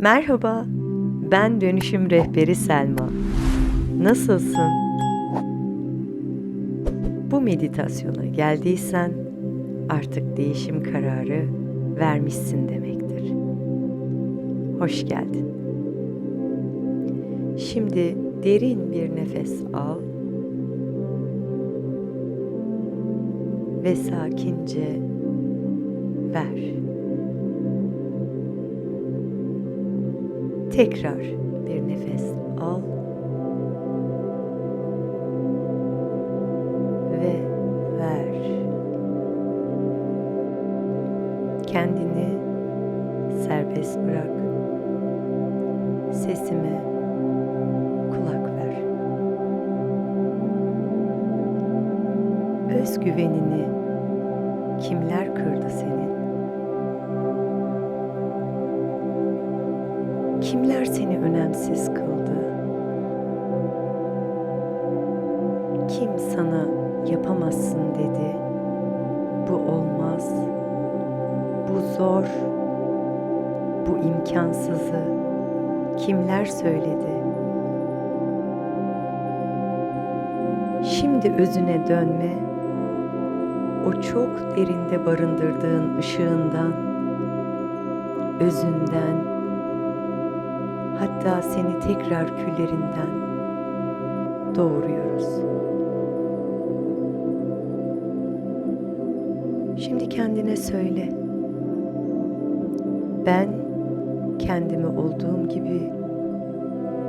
Merhaba, ben dönüşüm rehberi Selma. Nasılsın? Bu meditasyona geldiysen artık değişim kararı vermişsin demektir. Hoş geldin. Şimdi derin bir nefes al ve sakince ver. Tekrar bir nefes al ve ver. Kendini serbest bırak. Sesime kulak ver. Özgüvenini kimler kırdı senin? Önemsiz kıldı? Kim sana yapamazsın dedi? Bu olmaz. Bu zor. Bu imkansızı kimler söyledi? Şimdi özüne dönme. O çok derinde barındırdığın ışığından, özünden, hatta seni tekrar küllerinden doğuruyoruz. Şimdi kendine söyle. Ben kendimi olduğum gibi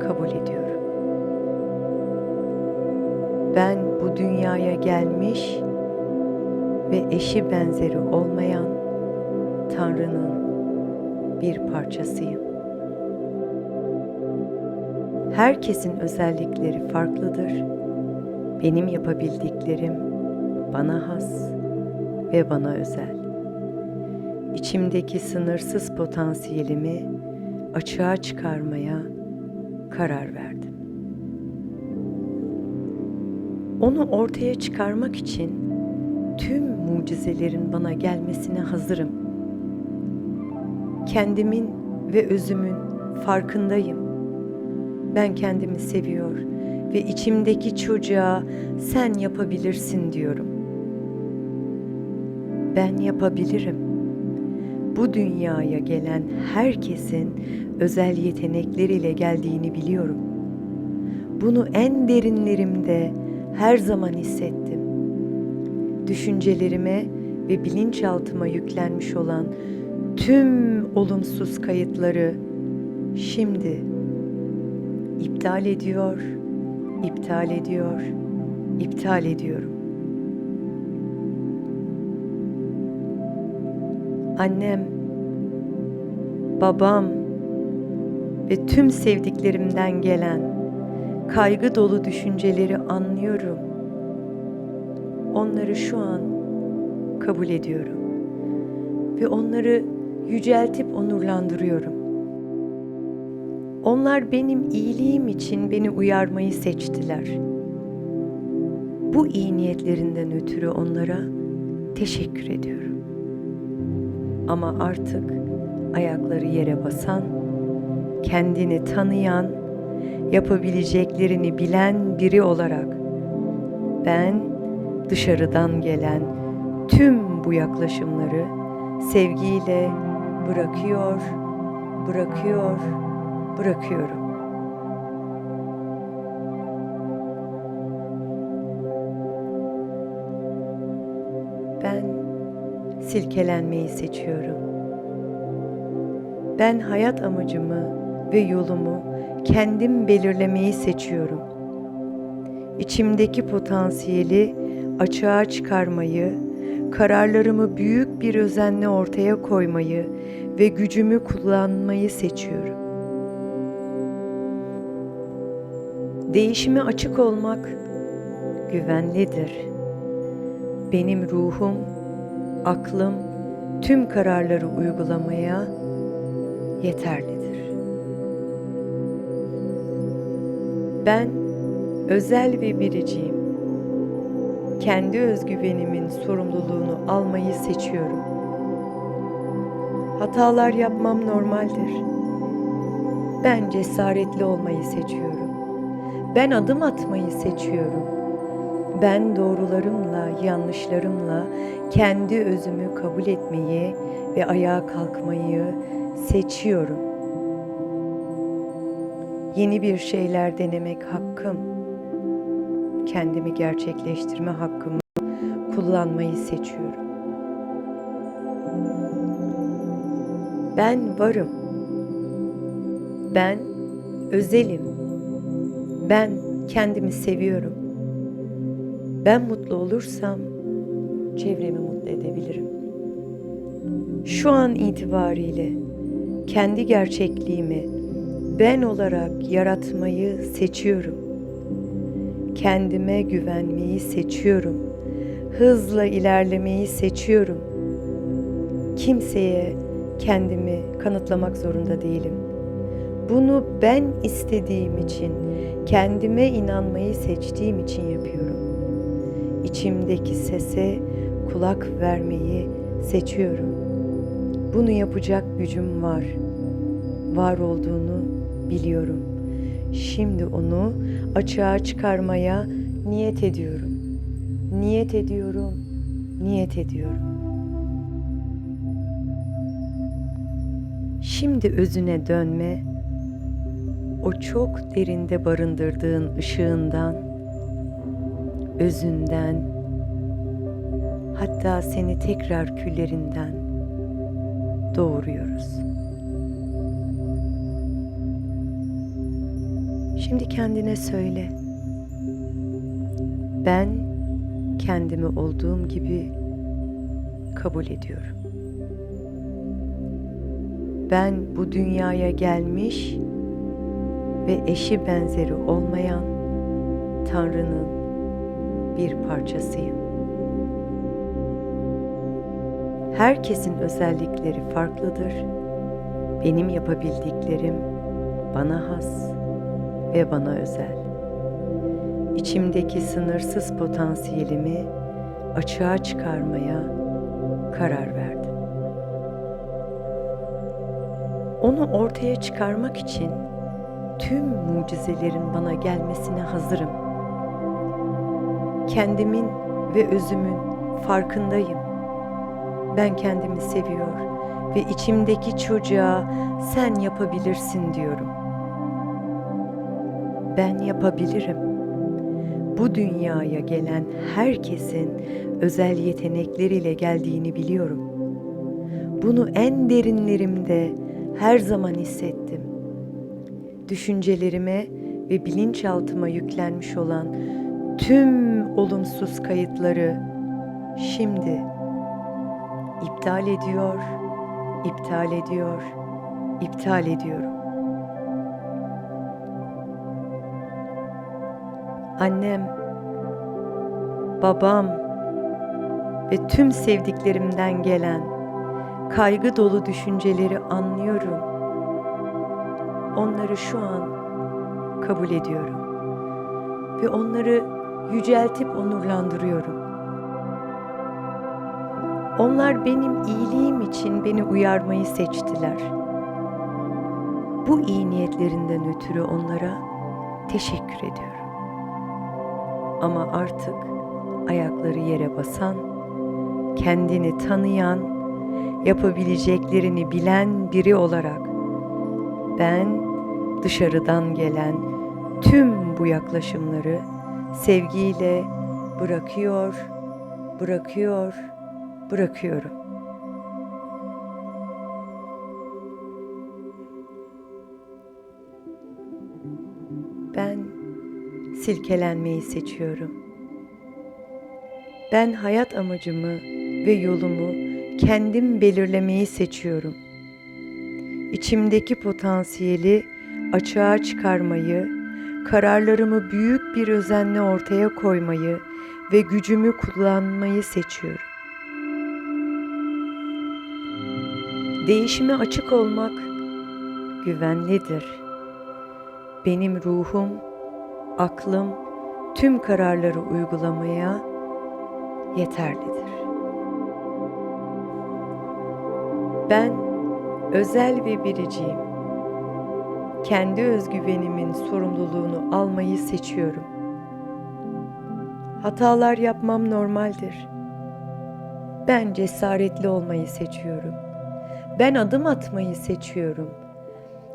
kabul ediyorum. Ben bu dünyaya gelmiş ve eşi benzeri olmayan Tanrı'nın bir parçasıyım. Herkesin özellikleri farklıdır. Benim yapabildiklerim bana has ve bana özel. İçimdeki sınırsız potansiyelimi açığa çıkarmaya karar verdim. Onu ortaya çıkarmak için tüm mucizelerin bana gelmesine hazırım. Kendimin ve özümün farkındayım. Ben kendimi seviyor ve içimdeki çocuğa sen yapabilirsin diyorum. Ben yapabilirim. Bu dünyaya gelen herkesin özel yetenekleriyle geldiğini biliyorum. Bunu en derinlerimde her zaman hissettim. Düşüncelerime ve bilinçaltıma yüklenmiş olan tüm olumsuz kayıtları şimdi iptal ediyor, iptal ediyor, iptal ediyorum. Annem, babam ve tüm sevdiklerimden gelen kaygı dolu düşünceleri anlıyorum. Onları şu an kabul ediyorum ve onları yüceltip onurlandırıyorum. Onlar benim iyiliğim için beni uyarmayı seçtiler. Bu iyi niyetlerinden ötürü onlara teşekkür ediyorum. Ama artık ayakları yere basan, kendini tanıyan, yapabileceklerini bilen biri olarak ben dışarıdan gelen tüm bu yaklaşımları sevgiyle bırakıyor, bırakıyor, bırakıyorum. Ben silkelenmeyi seçiyorum. Ben hayat amacımı ve yolumu kendim belirlemeyi seçiyorum. İçimdeki potansiyeli açığa çıkarmayı, kararlarımı büyük bir özenle ortaya koymayı ve gücümü kullanmayı seçiyorum. Değişime açık olmak güvenlidir. Benim ruhum, aklım tüm kararları uygulamaya yeterlidir. Ben özel ve biriciyim. Kendi özgüvenimin sorumluluğunu almayı seçiyorum. Hatalar yapmam normaldir. Ben cesaretli olmayı seçiyorum. Ben adım atmayı seçiyorum. Ben doğrularımla, yanlışlarımla kendi özümü kabul etmeyi ve ayağa kalkmayı seçiyorum. Yeni bir şeyler denemek hakkım. Kendimi gerçekleştirme hakkımı kullanmayı seçiyorum. Ben varım. Ben özelim. Ben kendimi seviyorum. Ben mutlu olursam çevremi mutlu edebilirim. Şu an itibariyle kendi gerçekliğimi ben olarak yaratmayı seçiyorum. Kendime güvenmeyi seçiyorum. Hızla ilerlemeyi seçiyorum. Kimseye kendimi kanıtlamak zorunda değilim. Bunu ben istediğim için, kendime inanmayı seçtiğim için yapıyorum. İçimdeki sese kulak vermeyi seçiyorum. Bunu yapacak gücüm var. Var olduğunu biliyorum. Şimdi onu açığa çıkarmaya niyet ediyorum. Niyet ediyorum. Niyet ediyorum. Şimdi özüne dönme. O çok derinde barındırdığın ışığından, özünden, hatta seni tekrar küllerinden doğuruyoruz. Şimdi kendine söyle. Ben kendimi olduğum gibi kabul ediyorum. Ben bu dünyaya gelmiş ve eşi benzeri olmayan Tanrı'nın bir parçasıyım. Herkesin özellikleri farklıdır. Benim yapabildiklerim bana has ve bana özel. İçimdeki sınırsız potansiyelimi açığa çıkarmaya karar verdim. Onu ortaya çıkarmak için tüm mucizelerin bana gelmesine hazırım. Kendimin ve özümün farkındayım. Ben kendimi seviyor ve içimdeki çocuğa sen yapabilirsin diyorum. Ben yapabilirim. Bu dünyaya gelen herkesin özel yetenekleriyle geldiğini biliyorum. Bunu en derinlerimde her zaman hissettim. Düşüncelerime ve bilinçaltıma yüklenmiş olan tüm olumsuz kayıtları şimdi iptal ediyor, iptal ediyor, iptal ediyorum. Annem, babam ve tüm sevdiklerimden gelen kaygı dolu düşünceleri anlıyorum. Onları şu an kabul ediyorum ve onları yüceltip onurlandırıyorum. Onlar benim iyiliğim için beni uyarmayı seçtiler. Bu iyi niyetlerinden ötürü onlara teşekkür ediyorum. Ama artık ayakları yere basan, kendini tanıyan, yapabileceklerini bilen biri olarak ben dışarıdan gelen tüm bu yaklaşımları sevgiyle bırakıyor, bırakıyor, bırakıyorum. Ben silkelenmeyi seçiyorum. Ben hayat amacımı ve yolumu kendim belirlemeyi seçiyorum. İçimdeki potansiyeli açığa çıkarmayı, kararlarımı büyük bir özenle ortaya koymayı ve gücümü kullanmayı seçiyorum. Değişime açık olmak güvenlidir. Benim ruhum, aklım tüm kararları uygulamaya yeterlidir. Ben özel ve biriciyim. kendi özgüvenimin sorumluluğunu almayı seçiyorum. Hatalar yapmam normaldir. Ben cesaretli olmayı seçiyorum. Ben adım atmayı seçiyorum.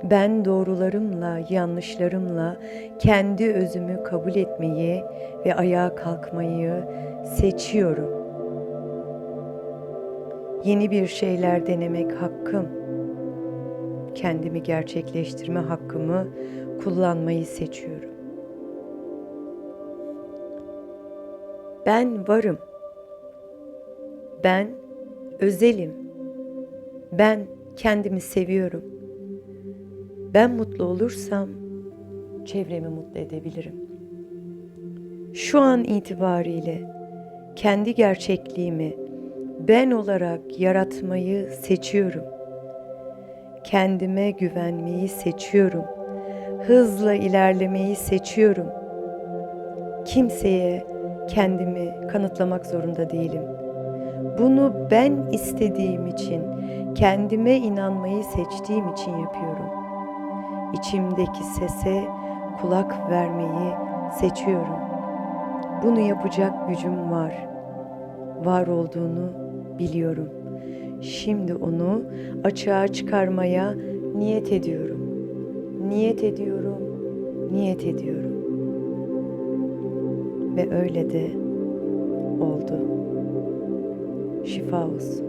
Ben doğrularımla, yanlışlarımla kendi özümü kabul etmeyi ve ayağa kalkmayı seçiyorum. Yeni bir şeyler denemek hakkım. Kendimi gerçekleştirme hakkımı kullanmayı seçiyorum. Ben varım. Ben özelim. Ben kendimi seviyorum. Ben mutlu olursam çevremi mutlu edebilirim. Şu an itibariyle kendi gerçekliğimi ben olarak yaratmayı seçiyorum. Kendime güvenmeyi seçiyorum. Hızla ilerlemeyi seçiyorum. Kimseye kendimi kanıtlamak zorunda değilim. Bunu ben istediğim için, kendime inanmayı seçtiğim için yapıyorum. İçimdeki sese kulak vermeyi seçiyorum. Bunu yapacak gücüm var. Var olduğunu biliyorum. Şimdi onu açığa çıkarmaya niyet ediyorum. Niyet ediyorum. Niyet ediyorum. Ve öyle de oldu. Şifa olsun.